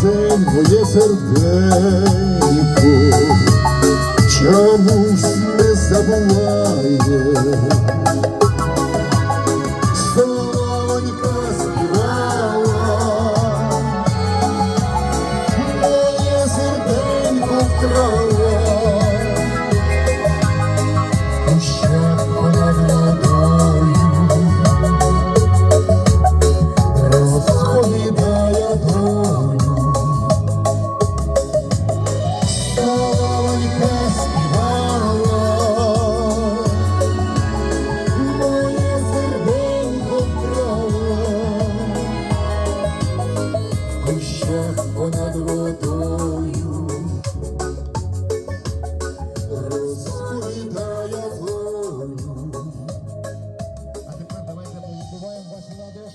пісень моє серденько, чомусь не забуває, Солонька співала. Uruguai, um vacilador